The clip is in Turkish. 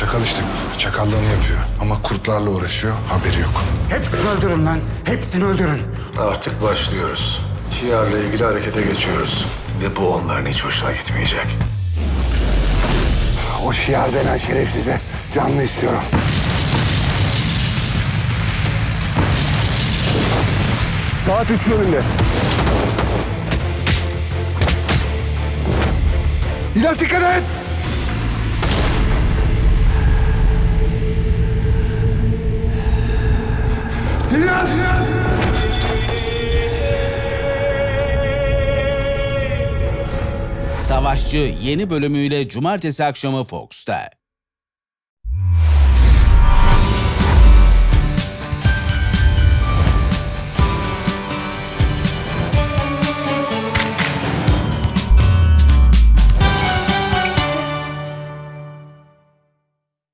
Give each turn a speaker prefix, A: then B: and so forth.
A: Çakal işte çakallığını yapıyor. Ama kurtlarla uğraşıyor haberi yok.
B: Hepsini öldürün lan. Hepsini öldürün.
C: Artık başlıyoruz. Şiarla ilgili harekete geçiyoruz. Ve bu onların hiç hoşuna gitmeyecek.
A: O şiar denen şerefsize canlı istiyorum. Saat üç yönünde. İlyas dikkat et!
D: Savaşçı yeni bölümüyle cumartesi akşamı Fox'ta.